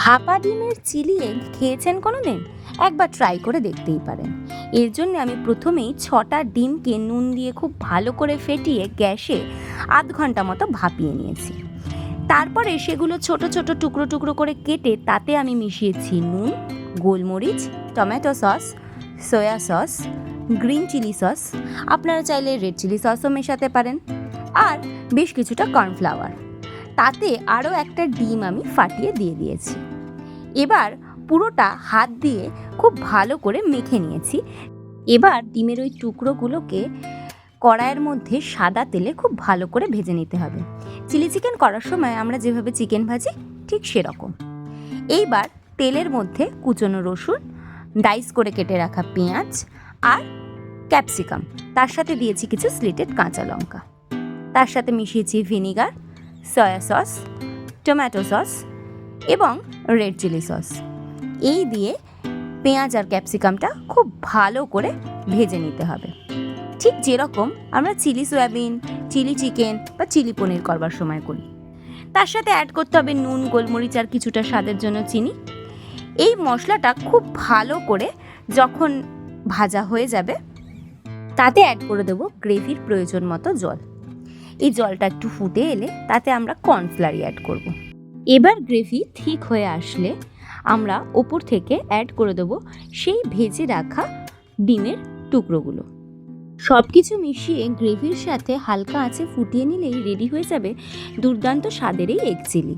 ভাপা ডিমের chilli egg খেয়েছেন কোনো দিন একবার ট্রাই করে দেখতেই পারেন। এর জন্য আমি প্রথমেই ছটা ডিমকে নুন দিয়ে খুব ভালো করে ফেটিয়ে গ্যাসে আধ ঘণ্টা মতো ভাপিয়ে নিয়েছি। তারপরে সেগুলো ছোট ছোট টুকরো টুকরো করে কেটে তাতে আমি মিশিয়েছি নুন, গোলমরিচ, tomato sauce, soya sauce, green chilli sauce, আপনারা চাইলে রেড চিলি সসও মেশাতে পারেন, আর বেশ কিছুটা কর্নফ্লাওয়ার। তাতে আরও একটা ডিম আমি ফাটিয়ে দিয়ে দিয়েছি। এবার পুরোটা হাত দিয়ে খুব ভালো করে মেখে নিয়েছি। এবার ডিমের ওই টুকরোগুলোকে কড়াইয়ের মধ্যে সাদা তেলে খুব ভালো করে ভেজে নিতে হবে। চিলি চিকেন করার সময় আমরা যেভাবে চিকেন ভাজি, ঠিক সেরকম। এইবার তেলের মধ্যে কুচনো রসুন, ডাইস করে কেটে রাখা পেঁয়াজ আর ক্যাপসিকাম। তার সাথে দিয়েছি কিছু স্লিটেড কাঁচা লঙ্কা। তার সাথে মিশিয়েছি vinegar soya sauce tomato sauce এবং রেড চিলি সস এই দিয়ে পেঁয়াজ আর ক্যাপসিকামটা খুব ভালো করে ভেজে নিতে হবে। ঠিক যেরকম আমরা চিলি সয়াবিন চিলি চিকেন বা চিলি পনির করবার সময় করি। তার সাথে অ্যাড করতে হবে নুন, গোলমরিচ আর কিছুটা স্বাদের জন্য চিনি। এই মশলাটা খুব ভালো করে যখন ভাজা হয়ে যাবে, তাতে অ্যাড করে দেবো গ্রেভির প্রয়োজন মতো জল। এই জলটা একটু ফুটে এলে তাতে আমরা কর্নফ্লারি অ্যাড করব। এবার গ্রেভি ঠিক হয়ে আসলে আমরা ওপর থেকে অ্যাড করে দেবো সেই ভেজে রাখা ডিমের টুকরোগুলো সব কিছু মিশিয়ে গ্রেভির সাথে হালকা আছে ফুটিয়ে নিলেই রেডি হয়ে যাবে দুর্দান্ত স্বাদের এই এগ চিলি